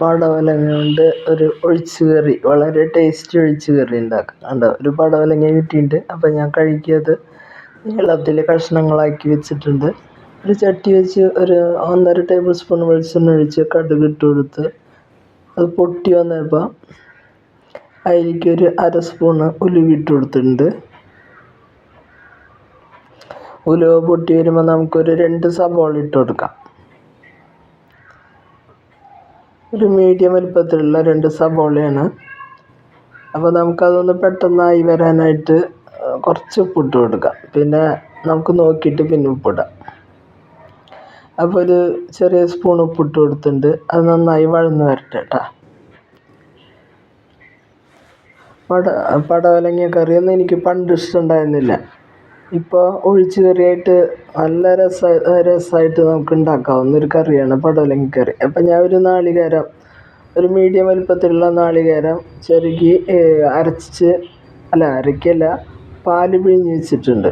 പടവലങ്ങ കൊണ്ട് ഒരു ഒഴിച്ച് കറി വളരെ ടേസ്റ്റി ഒഴിച്ച് കറി ഉണ്ടാക്കാം. കണ്ടോ ഒരു പടവലങ്ങ കിട്ടിയിട്ടുണ്ട്. അപ്പോൾ ഞാൻ കഴുകിയത് നീളത്തിൽ കഷ്ണങ്ങളാക്കി വെച്ചിട്ടുണ്ട്. ഒരു ചട്ടി വെച്ച് ഒരു ഒന്നര ടേബിൾ സ്പൂൺ വെളിച്ചെണ്ണ ഒഴിച്ച് കടുക് ഇട്ട് കൊടുത്ത് അത് പൊട്ടി വന്നപ്പോൾ അതിലേക്ക് ഒരു അര സ്പൂണ് ഉലുവ ഇട്ട് കൊടുത്തിട്ടുണ്ട്. ഉലുവ പൊട്ടി വരുമ്പോൾ നമുക്കൊരു രണ്ട് സബോള ഇട്ട് കൊടുക്കാം. ഒരു മീഡിയം വലുപ്പത്തിലുള്ള രണ്ട് സബോളയാണ് അപ്പോൾ നമുക്കതൊന്ന് പെട്ടെന്നായി വരാനായിട്ട് കുറച്ച് ഉപ്പിട്ട് കൊടുക്കാം. പിന്നെ നമുക്ക് നോക്കിയിട്ട് പിന്നെ ഉപ്പിടാം അപ്പോൾ ഒരു ചെറിയ സ്പൂൺ ഉപ്പിട്ട് കൊടുത്തിട്ടുണ്ട്. അത് നന്നായി വഴന്ന് വരട്ടെ കേട്ടോ. പട പടവലങ്ങ കറിയൊന്നും എനിക്ക് പണ്ട് ഇഷ്ടമുണ്ടായിരുന്നില്ല. ഇപ്പോൾ ഒഴിച്ചു കറിയായിട്ട് നല്ല രസ രസമായിട്ട് നമുക്ക് ഉണ്ടാക്കാവുന്ന ഒരു കറിയാണ് പടവലങ്ങി കറി. അപ്പം ഞാൻ ഒരു നാളികേരം ഒരു മീഡിയം വലുപ്പത്തിലുള്ള നാളികേരം ചെറുകി അരച്ച് അല്ല അരയ്ക്കല്ല പാൽ പിഴിഞ്ഞ് വെച്ചിട്ടുണ്ട്.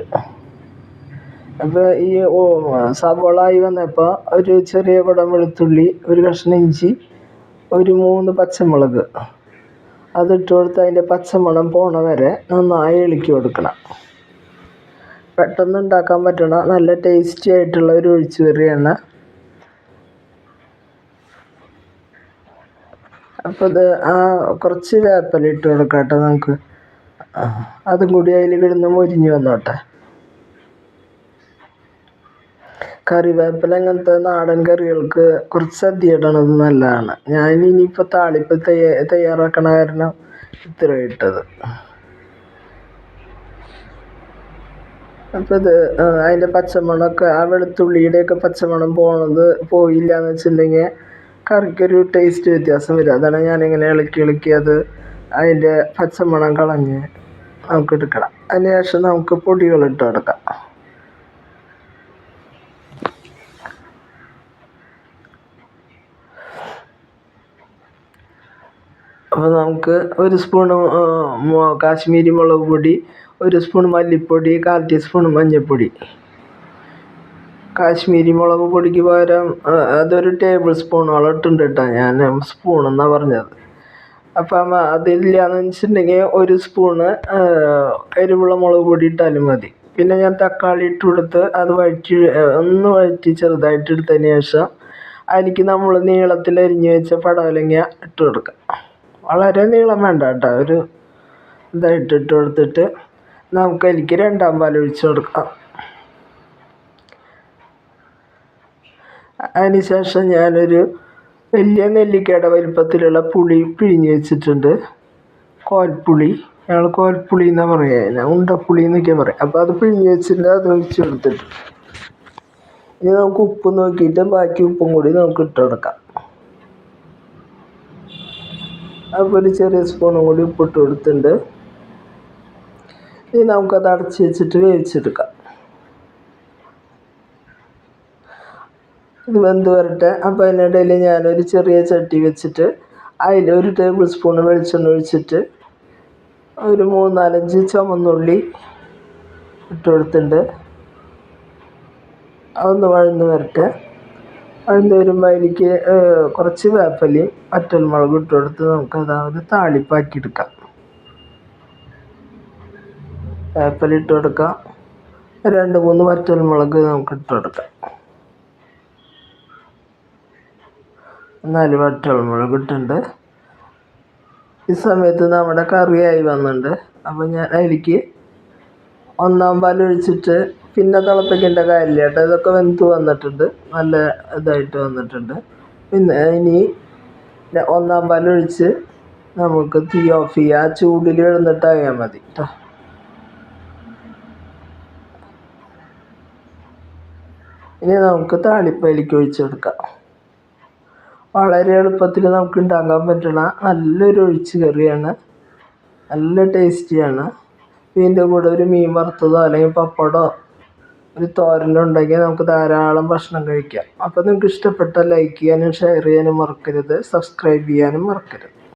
അപ്പോൾ ഈ സവോള ആയി വന്നപ്പോൾ ഒരു ചെറിയ കുടം വെളുത്തുള്ളി ഒരു കഷ്ണം ഇഞ്ചി ഒരു മൂന്ന് പച്ചമുളക്. അതിട്ട് കൊടുത്ത് അതിന്റെ പച്ചമണം പോണ വരെ നന്നായി ഇളക്കി കൊടുക്കണം. പെട്ടെന്ന് ഉണ്ടാക്കാൻ പറ്റണ നല്ല ടേസ്റ്റി ആയിട്ടുള്ള ഒരു ഒഴിച്ചു കറിയാണ് അപ്പോൾ ഇത് ആ കുറച്ച് വേപ്പലിട്ട് ഇട്ട് കൊടുക്കാം കേട്ടോ നമുക്ക് അതും കൂടി അതിൽ കിടന്ന് മൊരിഞ്ഞ് വന്നോട്ടെ. കറിവേപ്പില അങ്ങനത്തെ നാടൻ കറികൾക്ക് കുറച്ച് സദ്യയിടണത് നല്ലതാണ്. ഞാൻ ഇനിയിപ്പോൾ താളിപ്പ് തയ്യാ തയ്യാറാക്കണ കാരണം ഇത്ര ഇട്ടത് അപ്പോൾ ഇത് അതിന്റെ പച്ചമണമൊക്കെ ആ വെളുത്തുള്ളിയുടെയൊക്കെ പച്ചമണം പോണത് പോയില്ല എന്ന് വെച്ചിട്ടുണ്ടെങ്കിൽ കറിക്കൊരു ടേസ്റ്റ് വ്യത്യാസം വരും. അതാണ് ഞാനിങ്ങനെ ഇളക്കി ഇളക്കി അത് അതിന്റെ പച്ചമണം കളഞ്ഞ് നമുക്ക് എടുക്കണം അതിന് ശേഷം നമുക്ക് പൊടികൾ ഇട്ട് കൊടുക്കാം. അപ്പോൾ നമുക്ക് ഒരു സ്പൂണ് കാശ്മീരി മുളക് പൊടി ഒരു സ്പൂൺ മല്ലിപ്പൊടി കാൽ ടീസ്പൂൺ മഞ്ഞൾപ്പൊടി. കാശ്മീരി മുളക് പൊടിക്ക് പകരം അതൊരു ടേബിൾ സ്പൂണോളം ഇട്ടുണ്ട് കേട്ടോ. ഞാൻ സ്പൂൺ എന്നാണ് പറഞ്ഞത്. അപ്പം അതില്ലാന്ന് വെച്ചിട്ടുണ്ടെങ്കിൽ ഒരു സ്പൂണ് എരിവുള്ള മുളക് പൊടി ഇട്ടാലും മതി. പിന്നെ ഞാൻ തക്കാളി ഇട്ട് കൊടുത്ത് അത് വഴറ്റി ഒന്ന് വഴറ്റി ചെറുതായിട്ട് എടുത്തതിന് ശേഷം അതിലേക്ക് നമ്മൾ നീളത്തിൽ അരിഞ്ഞ് വെച്ച പടവലങ്ങ ഇട്ട് കൊടുക്കാം. വളരെ നീളം വേണ്ട കേട്ടോ. ഒരു ഇതായിട്ട് ഇട്ട് കൊടുത്തിട്ട് നമുക്ക് അതിലേക്ക് രണ്ടാം പാൽ ഒഴിച്ച് കൊടുക്കാം. അതിന് ശേഷം ഞാനൊരു വലിയ നെല്ലിക്കയുടെ വലിപ്പത്തിലുള്ള പുളി പിഴിഞ്ഞ് വെച്ചിട്ടുണ്ട്. കോൽപ്പുളി. ഞങ്ങൾ കോൽപ്പുളി എന്നാണ് പറയുക ഉണ്ടപ്പുളി എന്നൊക്കെ പറയാം. അപ്പോൾ അത് പിഴിഞ്ഞ് വെച്ചിട്ടുണ്ട് അത് ഒഴിച്ച് കൊടുത്തിട്ട്. ഇനി നമുക്ക് ഉപ്പ് നോക്കിയിട്ട് ബാക്കി ഉപ്പും കൂടി നമുക്ക് ഇട്ട് കൊടുക്കാം. അപ്പോൾ ഒരു ചെറിയ സ്പൂണും കൂടി ഉപ്പിട്ട് കൊടുത്തിട്ടുണ്ട്. ഇനി നമുക്കത് അടച്ച് വെച്ചിട്ട് വേവിച്ചെടുക്കാം. ഇത് വെന്ത് വരട്ടെ. അപ്പോൾ അതിനിടയിൽ ഞാനൊരു ചെറിയ ചട്ടി വെച്ചിട്ട് അതിൽ ഒരു ടേബിൾ സ്പൂൺ വെളിച്ചെണ്ണ ഒഴിച്ചിട്ട് ഒരു മൂന്നാലഞ്ച് ചുമന്നുള്ളി ഇട്ട് കൊടുത്തിട്ടുണ്ട്. അതൊന്ന് വഴന്ന് വരട്ടെ. വഴന്ന് വരുമ്പോൾ അതിലേക്ക് കുറച്ച് വേപ്പലയും വറ്റൽമുളകും ഇട്ട് കൊടുത്ത് നമുക്കതാവത് ഒരു താളിപ്പാക്കി എടുക്കാം. വേപ്പല ഇട്ട് കൊടുക്കാം. രണ്ട് മൂന്ന് വറ്റൽമുളക് നമുക്ക് ഇട്ട് കൊടുക്കാം. നാല് വറ്റൽമുളക് ഇട്ടുണ്ട് ഈ സമയത്ത് നമ്മുടെ കറിയായി വന്നിട്ടുണ്ട്. അപ്പോൾ ഞാൻ അതിലേക്ക് ഒന്നാം പാൽ ഒഴിച്ചിട്ട് പിന്നെ തിളപ്പിക്കേണ്ട കാര്യമില്ല കേട്ടോ. ഇതൊക്കെ വെന്ത് വന്നിട്ടുണ്ട്. നല്ല ഇതായിട്ട് വന്നിട്ടുണ്ട്. പിന്നെ ഇനി ഒന്നാം പാൽ ഒഴിച്ച് നമുക്ക് തീ ഓഫ് ചെയ്യുക ചൂടിൽ എഴുന്നിട്ടായാൽ മതി കേട്ടോ. ഇനി നമുക്ക് താളിപ്പയിലേക്ക് ഒഴിച്ചെടുക്കാം. വളരെ എളുപ്പത്തിൽ നമുക്ക് ഉണ്ടാക്കാൻ പറ്റണ നല്ലൊരു ഒഴിച്ച് കറിയാണ്. നല്ല ടേസ്റ്റിയാണ്. ഇതിന്റെ കൂടെ ഒരു മീൻ വറുത്തതോ അല്ലെങ്കിൽ പപ്പടമോ ഒരു തോരനോ ഉണ്ടെങ്കിൽ നമുക്ക് ധാരാളം ഭക്ഷണം കഴിക്കാം. അപ്പോൾ നിങ്ങൾക്ക് ഇഷ്ടപ്പെട്ട ലൈക്ക് ചെയ്യാനും ഷെയർ ചെയ്യാനും മറക്കരുത്. സബ്സ്ക്രൈബ് ചെയ്യാനും മറക്കരുത്.